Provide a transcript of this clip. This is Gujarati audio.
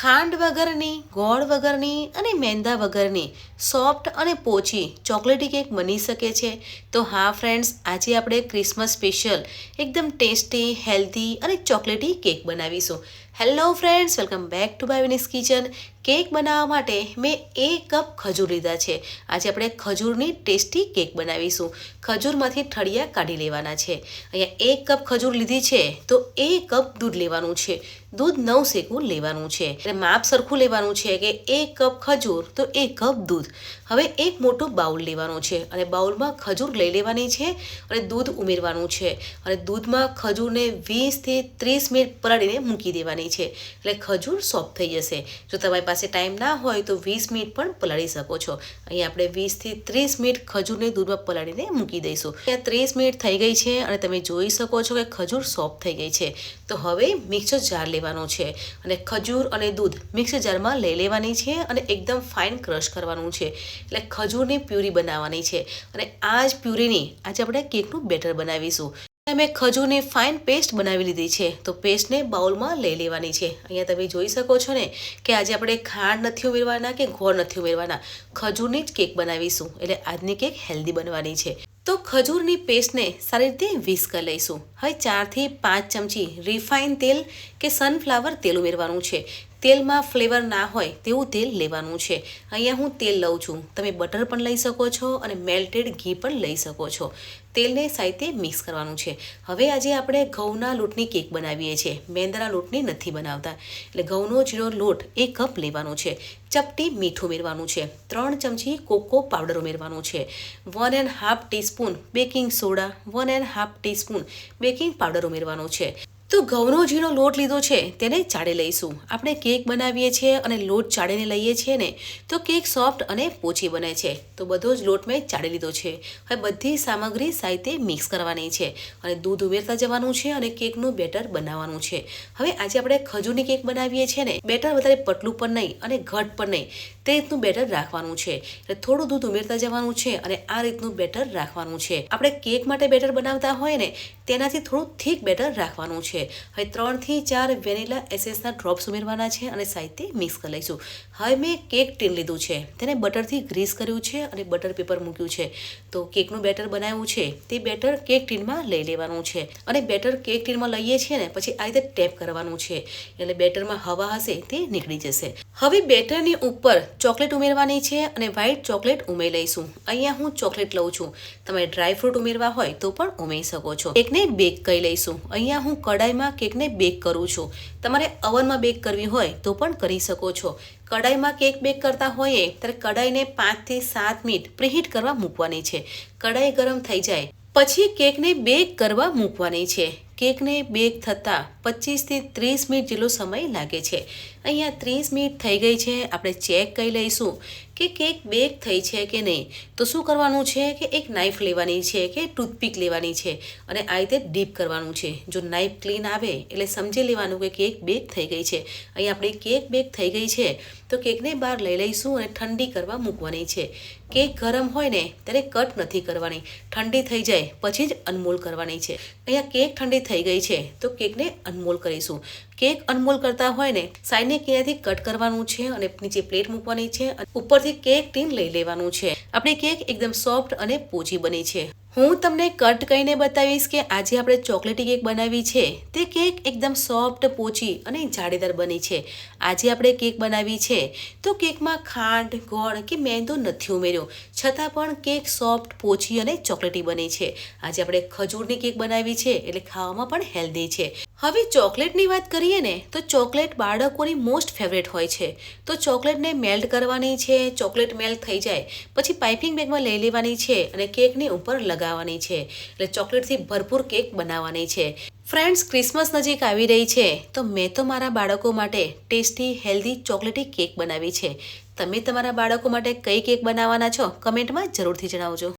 ખાંડ વગરની, ગોળ વગરની અને મેંદા વગરની સોફ્ટ અને પોચી ચોકલેટી કેક બની શકે છે. તો હા, ફ્રેન્ડ્સ, આજે આપણે ક્રિસમસ સ્પેશિયલ એકદમ ટેસ્ટી, હેલ્ધી અને ચોકલેટી કેક બનાવીશું. Hello friends, welcome back to બાયવિનીસ kitchen. Cake બનાવવા માટે મેં એક કપ ખજૂર લીધા છે. આજે આપણે ખજૂરની ટેસ્ટી કેક બનાવીશું. ખજૂરમાંથી ઠળિયા કાઢી લેવાના છે. અહીંયા એક કપ ખજૂર લીધી છે, તો એક કપ દૂધ લેવાનું છે. દૂધ નવ શેકું લેવાનું છે. એટલે માપ સરખું લેવાનું છે કે એક કપ ખજૂર, તો એક કપ દૂધ. હવે એક મોટો બાઉલ લેવાનો છે અને બાઉલમાં ખજૂર લઈ લેવાની છે અને દૂધ ઉમેરવાનું છે. અને દૂધમાં ખજૂરને વીસથી ત્રીસ મિનિટ પલાળીને મૂકી દેવાની છે. એટલે ખજૂર સોફ્ટ થઈ જશે. જો તમારી પાસે ટાઈમ ના હોય તો વીસ મિનિટ પણ પલાળી શકો છો. અહીં આપણે વીસથી ત્રીસ મિનિટ ખજૂરને દૂધમાં પલાળીને મૂકી દઈશું. ત્યાં ત્રીસ મિનિટ થઈ ગઈ છે અને તમે જોઈ શકો છો કે ખજૂર સોફ્ટ થઈ ગઈ છે. તો હવે મિક્સર જાર લેવાનો છે અને ખજૂર અને દૂધ મિક્સર જારમાં લઈ લેવાની છે અને એકદમ ફાઇન ક્રશ કરવાનું છે. એટલે ખજૂરની પ્યુરી બનાવવાની છે. અને આ જ પ્યુરીની આજે આપણે કેકનું બેટર બનાવીશું. મેં ખજૂરની ફાઇન પેસ્ટ બનાવી લીધી છે. તો પેસ્ટને બાઉલમાં લઈ લેવાની છે. અહીંયા તમે જોઈ શકો છો ને કે આજે આપણે ખાંડ નથી ઉમેરવાના કે ગોળ નથી ઉમેરવાના. ખજૂરની જ કેક બનાવીશું. એટલે આજની કેક હેલ્ધી બનવાની છે. તો ખજૂરની પેસ્ટને સારી રીતે વિસ કરી લઈશું. હવે ચારથી પાંચ ચમચી રિફાઇન તેલ કે સનફ્લાવર તેલ ઉમેરવાનું છે. તેલમાં ફ્લેવર ના હોય તેવું તેલ લેવાનું છે. અહીંયા હું તેલ લઉં છું. તમે બટર પણ લઈ શકો છો અને મેલ્ટેડ ઘી પણ લઈ શકો છો. તેલને સાહિત્ય મિક્સ કરવાનું છે. હવે આજે આપણે ઘઉંના લોટની કેક બનાવીએ છીએ. મેંદાના લોટની નથી બનાવતા. એટલે ઘઉંનો જીરો લોટ એક કપ લેવાનો છે. ચપટી મીઠું ઉમેરવાનું છે. ત્રણ ચમચી કોકો પાવડર ઉમેરવાનું છે. One and half teaspoon baking soda one and half teaspoon baking powder ઉમેરવાનું છે. તો ઘઉંનો ઝીણો લોટ લીધો છે, તેને ચાળી લઈશું. આપણે કેક બનાવીએ છીએ અને લોટ ચાળીને લઈએ છીએ ને, તો કેક સોફ્ટ અને પોચી બને છે. તો બધો જ લોટ મેં ચાળી લીધો છે. હવે બધી સામગ્રી સાહિત્ય મિક્સ કરવાની છે અને દૂધ ઉમેરતા જવાનું છે અને કેકનું બેટર બનાવવાનું છે. હવે આજે આપણે ખજૂરની કેક બનાવીએ છીએ ને, બેટર વધારે પતલું પણ નહીં અને ઘટ પણ નહીં. તે રીતનું બેટર રાખવાનું છે. એટલે થોડું દૂધ ઉમેરતા જવાનું છે અને આ રીતનું બેટર રાખવાનું છે. આપણે કેક માટે બેટર બનાવતા હોય ને, તેનાથી થોડું થીક બેટર રાખવાનું છે. હવે ત્રણથી ચાર વેનીલા એસેન્સના ડ્રોપ્સ ઉમેરવાના છે અને સાઈડથી મિક્સ કરી લઈશું. હવે મેં કેક ટીન લીધું છે. તેને બટરથી ગ્રીસ કર્યું છે અને બટર પેપર મૂક્યું છે. તો કેકનું બેટર બનાવ્યું છે. તે બેટર કેક ટીનમાં લઈ લેવાનું છે. અને બેટર કેક ટીનમાં લઈએ છીએ ને, પછી આ રીતે ટેપ કરવાનું છે. એટલે બેટરમાં હવા હશે તે નીકળી જશે. હવે બેટરની ઉપર ચોકલેટ ઉમેરવાની છે અને વ્હાઈટ ચોકલેટ ઉમેરી લઈશું. અહીંયા હું ચોકલેટ લઉં છું. તમે ડ્રાય ફ્રૂટ ઉમેરવા હોય તો પણ ઉમેરી શકો છો. કેકને બેક કરી લઈશું. અહીંયા હું કડાઈમાં કેકને બેક કરું છું. તમારે અવનમાં બેક કરવી હોય તો પણ કરી શકો છો. કડાઈમાં કેક બેક કરતા હોઈએ ત્યારે કડાઈને પાંચથી સાત મિનિટ પ્રિહીટ કરવા મૂકવાની છે. કડાઈ ગરમ થઈ જાય. પછી કેકને બેક કરવા મૂકવાની છે. કેકને બેક થતાં પચીસથી ત્રીસ મિનિટ જેટલો સમય લાગે છે. અહીંયા ત્રીસ મિનિટ થઈ ગઈ છે. આપણે ચેક કરી લઈશું કે કેક બેક થઈ છે કે નહીં. તો શું કરવાનું છે કે એક નાઇફ લેવાની છે કે ટૂથપીક લેવાની છે અને આ રીતે ડીપ કરવાનું છે. જો નાઇફ ક્લીન આવે એટલે સમજી લેવાનું કે કેક બેક થઈ ગઈ છે. અહીં આપણી કેક બેક થઈ ગઈ છે. તો કેકને બહાર લઈ લઈશું અને ઠંડી કરવા મૂકવાની છે. કેક ગરમ હોય ને ત્યારે કટ નથી કરવાની. ઠંડી થઈ જાય, પછી જ અનમોલ કરવાની છે. અહીંયા કેક ઠંડી થઈ ગઈ છે. તો કેકને અનમોલ કરીશું. કેક અનમોલ કરતા હોય ને સાઈડને કિનારેથી કટ કરવાનું છે અને નીચે પ્લેટ મૂકવાની છે ઉપરથી કેક ટીન લઈ લેવાનું છે. આપણી કેક એકદમ સોફ્ટ અને પોચી બની છે. હું તમને કટ કરીને બતાવીશ કે આજે આપણે ચોકલેટી કેક બનાવી છે. તે કેક એકદમ સોફ્ટ, પોચી અને જાળીદાર બની છે. આજે આપણે કેક બનાવી છે. તો કેકમાં ખાંડ, ગોળ કે મેંદો નથી ઉમેર્યો. છતાં પણ કેક સોફ્ટ, પોચી અને ચોકલેટી બની છે. આજે આપણે ખજૂરની કેક બનાવી છે એટલે ખાવામાં પણ હેલ્ધી છે. હવે ચોકલેટની વાત કરીએ ને, તો ચોકલેટ બાળકોની મોસ્ટ ફેવરેટ હોય છે. તો ચોકલેટને મેલ્ટ કરવાની છે, ચોકલેટ મેલ્ટ થઈ જાય, પછી પાઇપિંગ બેગમાં લઈ લેવાની છે અને કેકની ઉપર લગાવવાની છે. એટલે ચોકલેટથી ભરપૂર કેક બનાવવાની છે. ફ્રેન્ડ્સ, ક્રિસમસ નજીક આવી રહી છે. તો મેં તો મારા બાળકો માટે ટેસ્ટી, હેલ્ધી, ચોકલેટી કેક બનાવી છે. તમે તમારા બાળકો માટે કઈ કેક બનાવવાના છો? કમેન્ટમાં જરૂરથી જણાવજો.